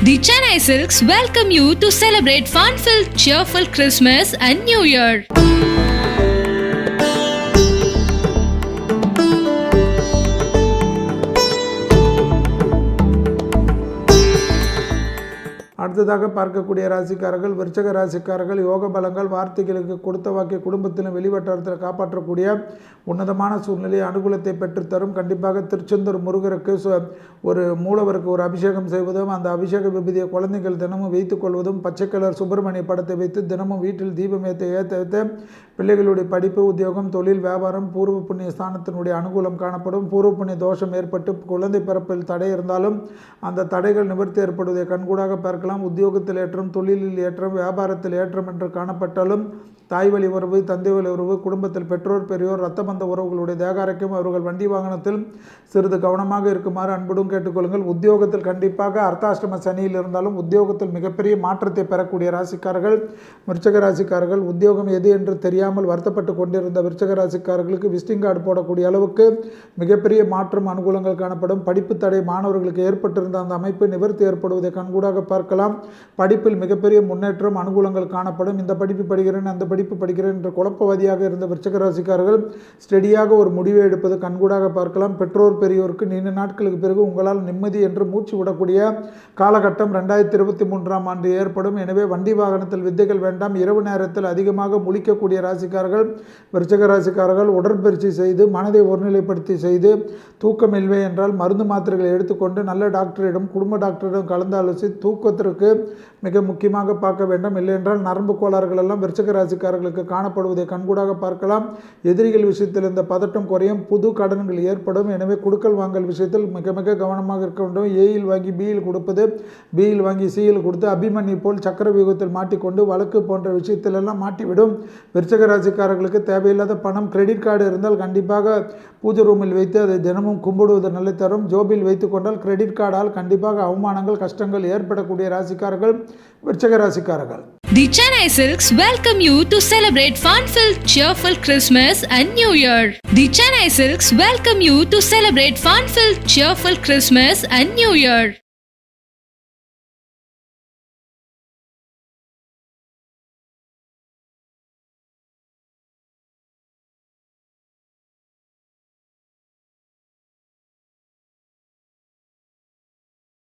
The Chennai Silks welcome you to celebrate fun-filled, cheerful Christmas and New Year. அடுத்ததாக பார்க்கக்கூடிய ராசிக்காரர்கள் விருச்சக ராசிக்காரர்கள் யோக பலங்கள் வார்த்தைகளுக்கு கொடுத்த வாக்கிய குடும்பத்திலும் வெளிவட்டாரத்தில் காப்பாற்றக்கூடிய உன்னதமான சூழ்நிலை அனுகூலத்தை பெற்றுத்தரும். கண்டிப்பாக திருச்செந்தூர் முருகருக்கு ஒரு மூலவருக்கு ஒரு அபிஷேகம் செய்வதும் அந்த அபிஷேக விபதியை குழந்தைகள் தினமும் வைத்துக் கொள்வதும் பச்சை கலர் சுப்பிரமணிய படத்தை வைத்து தினமும் வீட்டில் தீபம் ஏற்ற ஏற்ற ஏற்ற பிள்ளைகளுடைய படிப்பு உத்தியோகம் தொழில் வியாபாரம் பூர்வ புண்ணிய ஸ்தானத்தினுடைய அனுகூலம் காணப்படும். பூர்வ புண்ணிய தோஷம் ஏற்பட்டு குழந்தை பிறப்பில் தடை இருந்தாலும் அந்த தடைகள் நிவர்த்தி ஏற்படுவதை கண்கூடாக பார்க்கலாம். உத்தியோகத்தில் ஏற்றம் தொழிலில் ஏற்றம் வியாபாரத்தில் ஏற்றம் என்று காணப்பட்டாலும் தாய் வழி உறவு தந்தை வழி உறவு குடும்பத்தில் பெற்றோர் பெரியோர் ரத்த பந்த உறவுகளுடைய தேகாரைக்கும் அவர்கள் வண்டி வாகனத்தில் சிறிது கவனமாக இருக்குமாறு அன்புடன் கேட்டுக்கொள்ளுங்கள். உத்தியோகத்தில் கண்டிப்பாக அர்த்தாஷ்டம சனியில் இருந்தாலும் உத்தியோகத்தில் மிகப்பெரிய மாற்றத்தை பெறக்கூடிய ராசிக்காரர்கள் விருச்சக ராசிக்காரர்கள் உத்தியோகம் எது என்று தெரியாமல் வருத்தப்பட்டு கொண்டிருந்த விருச்சக ராசிக்காரர்களுக்கு விசிட்டிங் கார்டு போடக்கூடிய அளவுக்கு மிகப்பெரிய மாற்றம் அனுகூலங்கள் காணப்படும். படிப்பு தடை மாணவர்களுக்கு ஏற்பட்டிருந்த அந்த அமைப்பு நிவர்த்தி ஏற்படுவதை கண்கூடாக பார்க்கலாம். படிப்பில் மிகப்பெரிய முன்னேற்றம் அனுகூலங்கள் காணப்படும். இந்த படிப்பு படிக்கிறேன் அந்த படிப்பு படிக்கிறேன் என்ற குழப்பவாதியாக இருந்த விருச்சக ராசிக்காரர்கள் ஸ்டெடியாக ஒரு முடிவை எடுப்பது கண்கூடாக பார்க்கலாம். பெற்றோர் பெரியோருக்கு நீண்ட நாட்களுக்கு பிறகு உங்களால் நிம்மதி என்று மூச்சு விடக்கூடிய காலகட்டம் ரெண்டாயிரத்தி இருபத்தி மூன்றாம் ஆண்டு ஏற்படும். எனவே வண்டி வாகனத்தில் வித்தைகள் வேண்டாம். இரவு நேரத்தில் அதிகமாக முழிக்கக்கூடிய ராசிக்காரர்கள் விருச்சக ராசிக்காரர்கள் உடற்பயிற்சி செய்து மனதை ஒருநிலைப்படுத்தி செய்து தூக்கமில்லை என்றால் மருந்து மாத்திரைகளை எடுத்துக்கொண்டு நல்ல டாக்டரிடம் குடும்ப டாக்டரிடம் கலந்தாலோசி தூக்கத்தில் தூக்கத்திற்கு மிக முக்கியமாக பார்க்க வேண்டும். இல்லை என்றால் நரம்பு கோளாறுகள் எல்லாம் விருச்சக ராசிக்காரர்களுக்கு காணப்படுவதை கண்கூடாக பார்க்கலாம். எதிரிகள் விஷயத்தில் இந்த பதட்டம் குறையும். புது கடன்கள் ஏற்படும். எனவே கொடுக்கல் வாங்கல் விஷயத்தில் மிக மிக கவனமாக இருக்க வேண்டும். ஏயில் வாங்கி பியில் கொடுப்பது பியில் வாங்கி சியில் கொடுத்து அபிமன்யு போல் சக்கர வியூகத்தில் மாட்டிக்கொண்டு வழக்கு போன்ற விஷயத்திலெல்லாம் மாட்டிவிடும். விருச்சக ராசிக்காரர்களுக்கு தேவையில்லாத பணம் கிரெடிட் கார்டு இருந்தால் கண்டிப்பாக பூஜை ரூமில் வைத்து அதை தினமும் கும்பிடுவது நல்ல தரும். ஜோபில் வைத்து கொண்டால் கிரெடிட் கார்டால் கண்டிப்பாக அவமானங்கள் கஷ்டங்கள் ஏற்படக்கூடிய ராசிக்காரர்கள் விருச்சக ராசிக்காரர்கள் The Chennai Silks welcome you to celebrate fun-filled, cheerful Christmas and New Year. The Chennai Silks welcome you to celebrate fun-filled, cheerful Christmas and New Year.